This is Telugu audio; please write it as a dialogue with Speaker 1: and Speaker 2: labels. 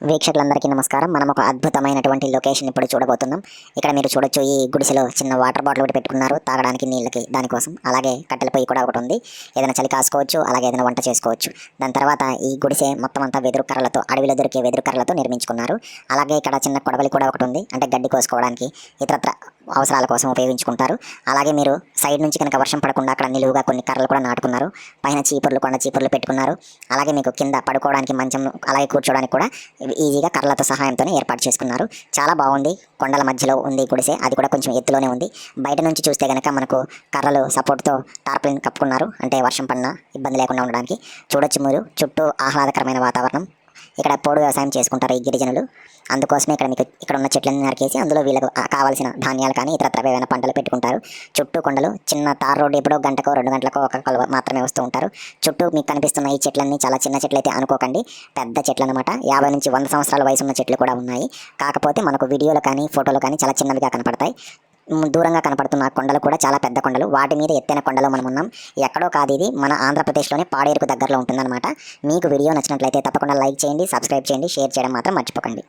Speaker 1: వీక్షకులందరికీ నమస్కారం. మనం ఒక అద్భుతమైనటువంటి లొకేషన్ ఇప్పుడు చూడబోతున్నాం. ఇక్కడ మీరు చూడొచ్చు ఈ గుడిసెలో చిన్న వాటర్ బాటిల్ ఒకటి పెట్టుకున్నారు. తాగడానికి నీళ్ళకి దానికోసం. అలాగే కట్టెల పొయ్యి కూడా ఒకటి ఉంది. ఏదైనా చలి కాసుకోవచ్చు అలాగే ఏదైనా వంట చేసుకోవచ్చు. దాని తర్వాత ఈ గుడిసె మొత్తం అంతా వెదురు కర్రలతో అడవిలో దొరికే వెదురు కర్రలతో నిర్మించుకున్నారు. అలాగే ఇక్కడ చిన్న కొడవలి కూడా ఒకటి ఉంది. అంటే గడ్డి కోసుకోవడానికి ఇతరత్ర అవసరాల కోసం ఉపయోగించుకుంటారు. అలాగే మీరు సైడ్ నుంచి కనుక వర్షం పడకుండా అక్కడ నిలువుగా కొన్ని కర్రలు కూడా నాటుకున్నారు. పైన చీపుర్లు కొండ చీపుర్లు పెట్టుకున్నారు. అలాగే మీకు కింద పడుకోవడానికి మంచం అలాగే కూర్చోవడానికి కూడా ఈజీగా కర్రలతో సహాయంతో ఏర్పాటు చేసుకున్నారు. చాలా బాగుంది. కొండల మధ్యలో ఉంది గుడిసె. అది కూడా కొంచెం ఎత్తులోనే ఉంది. బయట నుంచి చూస్తే కనుక మనకు కర్రలు సపోర్ట్తో టార్పులిన్ కప్పుకున్నారు. అంటే వర్షం పడినా ఇబ్బంది లేకుండా ఉండడానికి. చూడొచ్చు మీరు. చుట్టూ ఆహ్లాదకరమైన వాతావరణం. ఇక్కడ పోడు వ్యవసాయం చేసుకుంటారు ఈ గిరిజనులు అందుకోసమే ఇక్కడ మీకు ఇక్కడ ఉన్న చెట్లను నరికేసి అందులో వీళ్ళకు కావాల్సిన ధాన్యాలు కానీ ఇతరత్ర ఏమైనా పంటలు పెట్టుకుంటారు. చుట్టూ కొండలు చిన్న తార్ రోడ్డు ఎప్పుడో గంటకో రెండు గంటలకో ఒక కొలవ మాత్రమే వస్తూ ఉంటారు. చుట్టూ మీకు కనిపిస్తున్న ఈ చెట్లన్నీ చాలా చిన్న చెట్లు అయితే అనుకోకండి. పెద్ద చెట్లు అనమాట యాభై నుంచి వంద సంవత్సరాల వయసు ఉన్న చెట్లు కూడా ఉన్నాయి. కాకపోతే మనకు వీడియోలు కానీ ఫోటోలు కానీ చాలా చిన్నవిగా కనపడతాయి. దూరంగా కనపడుతున్న కొండలు కూడా చాలా పెద్ద కొండలు. వాటి మీద ఎత్తైన కొండలో మనం ఉన్నాం. ఎక్కడో కాదు ఇది మన ఆంధ్రప్రదేశ్లోనే పాడేరుకు దగ్గరలో ఉంటుందన్నమాట. మీకు వీడియో నచ్చినట్లయితే తప్పకుండా లైక్ చేయండి సబ్స్క్రైబ్ చేయండి షేర్ చేయడం మాత్రం మర్చిపోకండి.